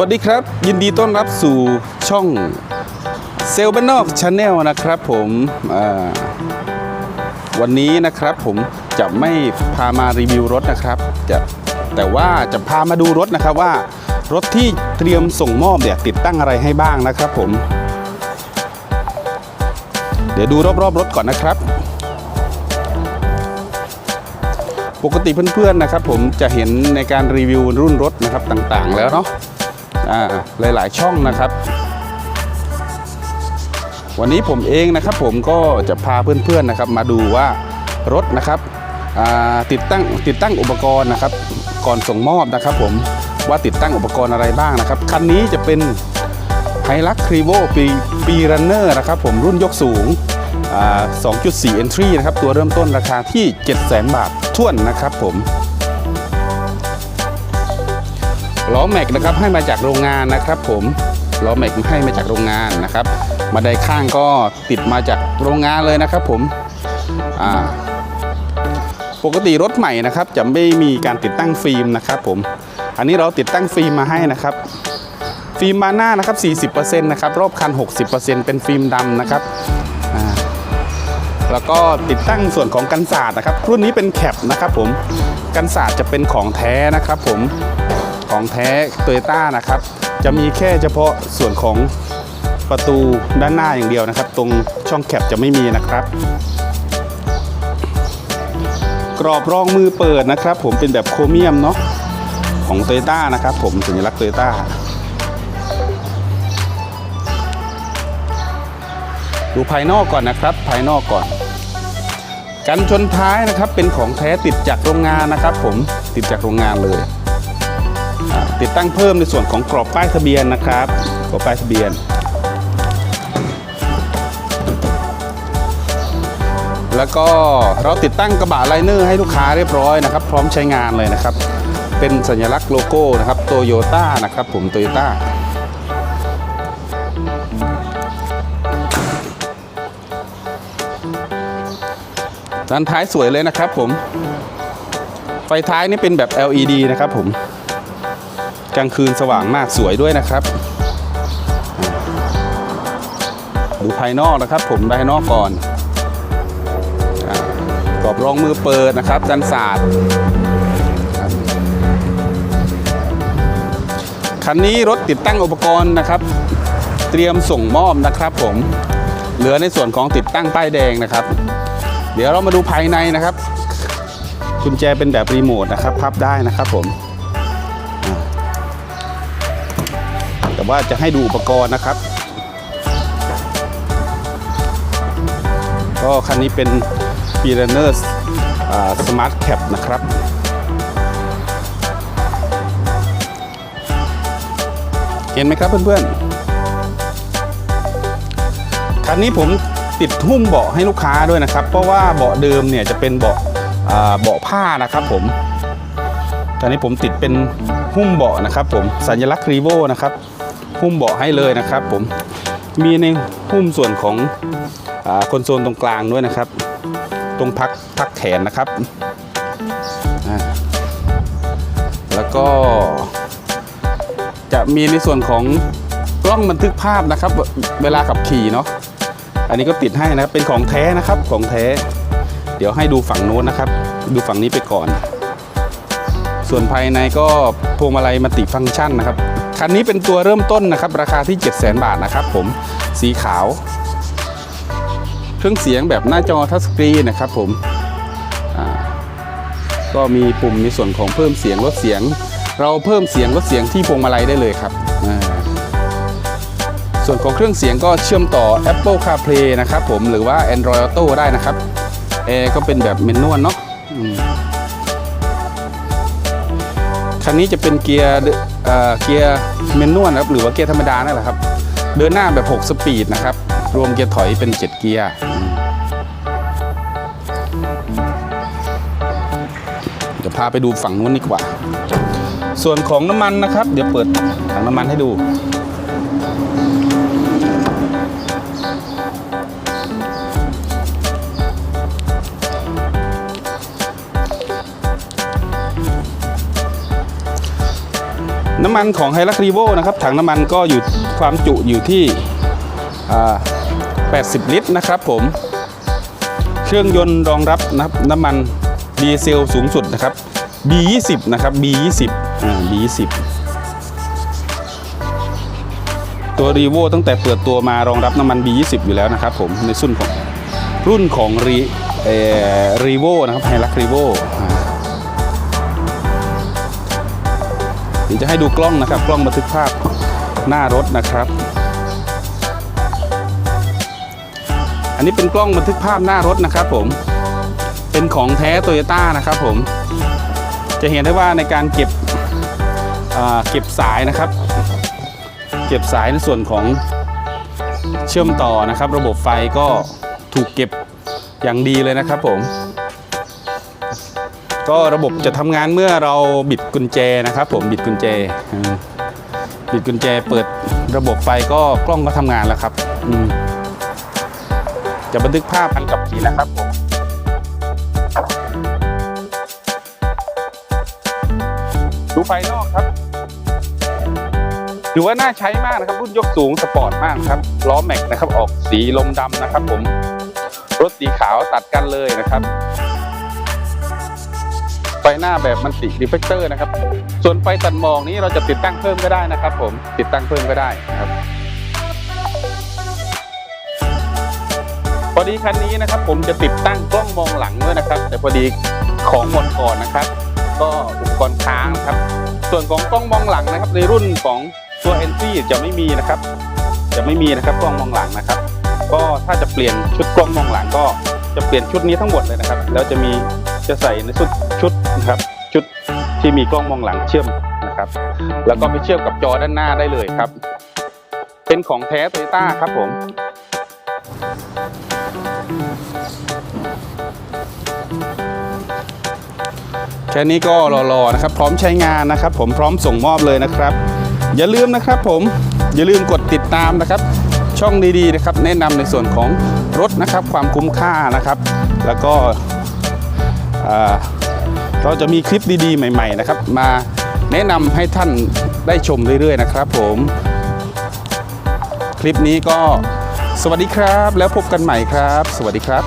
วัสดีครับ ยินดีต้อนรับสู่ช่องเซลบ้านนอกชาแนลนะครับผมวันนี้นะครับผมจะไม่พามารีวิวรถนะครับจะแต่ว่าจะพามาดูรถนะครับว่ารถที่เตรียมส่งมอบเนี่ยติดตั้งอะไรให้บ้างนะครับผม เดี๋ยวดูรอบๆรถก่อนนะครับ ปกติเพื่อนๆนะครับผมจะเห็นในการรีวิวรุ่นรถนะครับต่างๆ แล้วเนาะ หลายๆ ช่องนะครับ วันนี้ผมเองนะครับผมก็จะพาเพื่อนๆนะครับ มาดูว่ารถนะครับติดตั้งติดตั้งอุปกรณ์นะครับ ก่อนส่งมอบนะครับ ผมว่าติดตั้งอุปกรณ์อะไรบ้างนะครับคันนี้จะเป็นไฮลักครีโวปีปีรันเนอร์นะครับผมรุ่นยกสูง 2.4 entry นะครับ ตัวเริ่มต้นราคาที่ 700,000 บาทท่วนนะครับผม ล้อแม็กนะครับให้มาจากโรงงานนะครับผมล้อแม็กให้มาจากโรงงานนะครับมาไดข้างก็ติดมาจากโรงงานเลยนะครับผมอ่าปกติรถใหม่นะครับจะไม่มีการติดตั้งฟิล์มนะครับผมอันนี้เราติดตั้งฟิล์มมาให้นะครับ ฟิล์มบาหน้านะครับ 40%นะครับรอบคัน 60%เป็นฟิล์มดำนะครับแล้วก็ติดตั้งส่วนของกันศาสตร์นะครับ รุ่นนี้เป็นแคปนะครับผมกันศาสตร์จะเป็นของแท้นะครับผม ของแท้โตโยต้านะครับ จะมีแค่เฉพาะส่วนของประตูด้านหน้าอย่างเดียวนะครับ ตรงช่องแคปจะไม่มีนะครับ กรอบรองมือเปิดนะครับ ผมเป็นแบบโครเมียมเนาะของโตโยต้านะครับ ผมสัญลักษณ์โตโยต้าดูภายนอกก่อนนะครับ ภายนอกก่อน กันชนท้ายนะครับเป็นของแท้ติดจากโรงงานนะครับ ผมติดจากโรงงานเลย ติดตั้งเพิ่มในส่วนของกรอบป้ายทะเบียนนะครับกรอบป้ายทะเบียน แล้วก็เราติดตั้งกระบะไลเนอร์ให้ลูกค้าเรียบร้อยนะครับ พร้อมใช้งานเลยนะครับ เป็นสัญลักษณ์โลโก้นะครับโตโยต้านะครับผมโตโยต้าด้านท้ายสวยเลยนะครับผม ไฟท้ายนี่เป็นแบบ LED นะครับผม กลางคืนสว่างมากสวยด้วยนะครับ ดูภายนอกนะครับ ผมภายนอกก่อนกรอบรองมือเปิดนะครับกันศาสตร์ครับคันนี้รถติดตั้งอุปกรณ์นะครับ เตรียมส่งมอบนะครับ ผมเหลือในส่วนของติดตั้งป้ายแดงนะครับ เดี๋ยวเรามาดูภายในนะครับกุญแจเป็นแบบรีโมทนะครับพับได้นะครับผม ว่าจะให้ดูอุปกรณ์นะครับ ก็คันนี้เป็น p i r a n e r Smart Cap นะครับเห็นไหมครับเพื่อนๆ คันนี้ผมติดหุ้มเบาะให้ลูกค้าด้วยนะครับ เพราะว่าเบาะเดิมเนี่ยจะเป็นเบาะเบาะผ้านะครับผม ตอนนี้ผมติดเป็นหุ้มเบาะนะครับผมสัญลักษณ์รีโวนะครับ หุ้มเบาะให้เลยนะครับ ผมมีในหุ้มส่วนของอคอนโซลตรงกลางด้วยนะครับ ตรงพักพักแขนนะครับ แล้วก็ จะมีในส่วนของกล้องบันทึกภาพนะครับ เวลาขับขี่เนาะอันนี้ก็ติดให้นะครับเป็นของแท้นะครับของแท้ เดี๋ยวให้ดูฝั่งโน้นนะครับ ดูฝั่งนี้ไปก่อน ส่วนภายในก็พวงมาลัยมัลติฟังก์ชันนะครับ คันนี้เป็นตัวเริ่มต้นนะครับ ราคาที่ 7 0 0 0 0 0 บาทนะครับผมสีขาว เครื่องเสียงแบบหน้าจอทัชสกรีนนะครับผมก็มีปุ่มในส่วนของเพิ่มเสียงลดเสียง เราเพิ่มเสียงลดเสียงที่พวงมาลัยได้เลยครับ ส่วนของเครื่องเสียงก็เชื่อมต่อ Apple CarPlay นะครับผมหรือว่า Android Auto ได้นะครับแอร์ก็เป็นแบบเมนนวลเนาะคันนี้จะเป็นเกียร์ เเกียร์เมนนวลนะครับหรือว่าเกียร์ธรรมดานั่นแหละครับ เดินหน้าแบบ 6 สปีดนะครับ รวมเกียร์ถอยเป็น 7 เกียร์เดี๋ยวพาไปดูฝั่งนู้นดีกว่า ส่วนของน้ำมันนะครับ เดี๋ยวเปิดถังน้ำมันให้ดูำมันำมันของไฮรักรีโวนะครับถังน้ำมันก็อยู่ความจุอยู่ที่ 80 ลิตรนะครับผม เครื่องยนต์รองรับนะครับน้ำมันดีเซลสูงสุดนะครับ B20 นะครับ B20 อ่า B20 ตัวรีโวตั้งแต่เปิดตัวมารองรับน้ำมัน B20 อยู่แล้วนะครับผมในรุ่นของรุ่นของรีเอ่อรีโวนะครับไฮรักรีโว เดี๋ยวจะให้ดูกล้องนะครับ กล้องบันทึกภาพหน้ารถนะครับ อันนี้เป็นกล้องบันทึกภาพหน้ารถนะครับผม เป็นของแท้โตโยต้านะครับผม จะเห็นได้ว่าในการเก็บเก็บสายนะครับ เก็บสายในส่วนของเชื่อมต่อนะครับ ระบบไฟก็ถูกเก็บอย่างดีเลยนะครับผม ก็ระบบจะทำงานเมื่อเราบิดกุญแจนะครับผมบิดกุญแจบิดกุญแจเปิดระบบไฟก็กล้องก็ทำงานแล้วครับจะบันทึกภาพพันกับขี่นะครับผมดูภายนอกครับถือว่าน่าใช้มากนะครับ รุ่นยกสูงสปอร์ตมากครับล้อแม็กนะครับ ออกสีลมดำนะครับผมรถสีขาวตัดกันเลยนะครับ ฟหน้าแบบมันติรีเฟกเตอร์นะครับ ส่วนไฟตัดหมอกนี้เราจะติดตั้งเพิ่มก็ได้นะครับ ผมติดตั้งเพิ่มก็ได้นะครับพอดีคันนี้นะครับ ผมจะติดตั้งกล้องมองหลังด้วยนะครับ แต่พอดีของหมดก่อนนะครับ ก็อุปกรณ์ค้างครับ ส่วนของกล้องมองหลังนะครับ ในรุ่นของตัว n อจะไม่มีนะครับ จะไม่มีนะครับกล้องมองหลังนะครับ ก็ถ้าจะเปลี่ยนชุดกล้องมองหลังก็จะเปลี่ยนชุดนี้ทั้งหมดเลยนะครับ แล้วจะมี จะใส่ในชุดชุดนะครับ ชุดที่มีกล้องมองหลังเชื่อมนะครับ แล้วก็ไปเชื่อมกับจอด้านหน้าได้เลยครับ เป็นของแท้โตโยต้าครับผมแค่นี้ก็รอๆนะครับ พร้อมใช้งานนะครับ ผมพร้อมส่งมอบเลยนะครับ อย่าลืมนะครับผมอย่าลืมกดติดตามนะครับ ช่องดีๆนะครับ แนะนำในส่วนของรถนะครับ ความคุ้มค่านะครับ แล้วก็ เราจะมีคลิปดีๆ ใหม่ ๆ นะครับ มาแนะนำให้ท่านได้ชมเรื่อยๆ นะครับผม คลิปนี้ก็สวัสดีครับ แล้วพบกันใหม่ครับ สวัสดีครับ